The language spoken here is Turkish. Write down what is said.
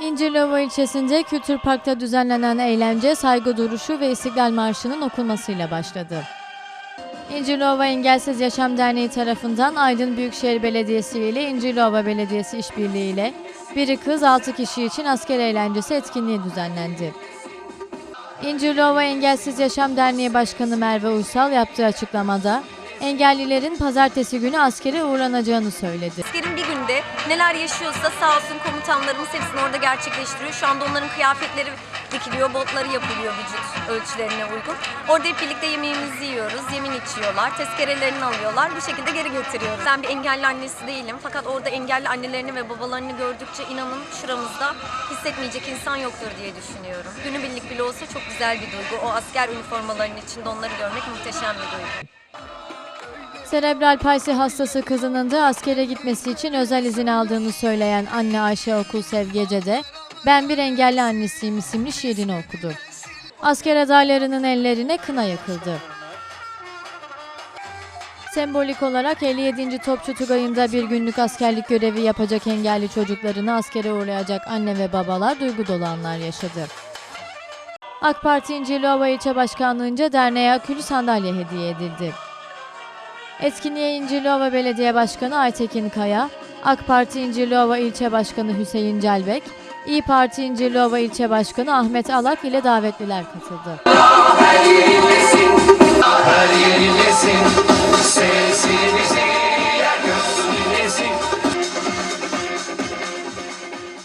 İncirlova ilçesinde Kültür Park'ta düzenlenen eğlence saygı duruşu ve İstiklal Marşı'nın okunmasıyla başladı. İncirlova Engelsiz Yaşam Derneği tarafından Aydın Büyükşehir Belediyesi ile İncirlova Belediyesi işbirliğiyle Biri Kız 6 kişi için asker eğlencesi etkinliği düzenlendi. İncirlova Engelsiz Yaşam Derneği Başkanı Merve Uysal yaptığı açıklamada engellilerin pazartesi günü askere uğranacağını söyledi. Askerin bir günde neler yaşıyorsa sağ olsun komutanlarımız hepsini orada gerçekleştiriyor. Şu anda onların kıyafetleri dikiliyor, botları yapılıyor vücut ölçülerine uygun. Orada hep birlikte yemeğimizi yiyoruz, yemin içiyorlar, tezkerelerini alıyorlar. Bir şekilde geri getiriyoruz. Ben bir engelli annesi değilim fakat orada engelli annelerini ve babalarını gördükçe inanın şuramızda hissetmeyecek insan yoktur diye düşünüyorum. Günübirlik bile olsa çok güzel bir duygu. O asker üniformalarının içinde onları görmek muhteşem bir duygu. Serebral palsi hastası kızının da askere gitmesi için özel izin aldığını söyleyen anne Ayşe Okul Sevgece de Ben Bir Engelli Annesiyim isimli şiirini okudu. Asker adaylarının ellerine kına yakıldı. Sembolik olarak 57. Topçu Tugayı'nda bir günlük askerlik görevi yapacak engelli çocuklarını askere uğurlayacak anne ve babalar duygu dolu anlar yaşadı. AK Parti İncirliova İlçe Başkanlığı'nca derneğe akülü sandalye hediye edildi. Etkinliğe İncirliova Belediye Başkanı Aytekin Kaya, AK Parti İncirliova İlçe Başkanı Hüseyin Celbek, İyi Parti İncirliova İlçe Başkanı Ahmet Alak ile davetliler katıldı.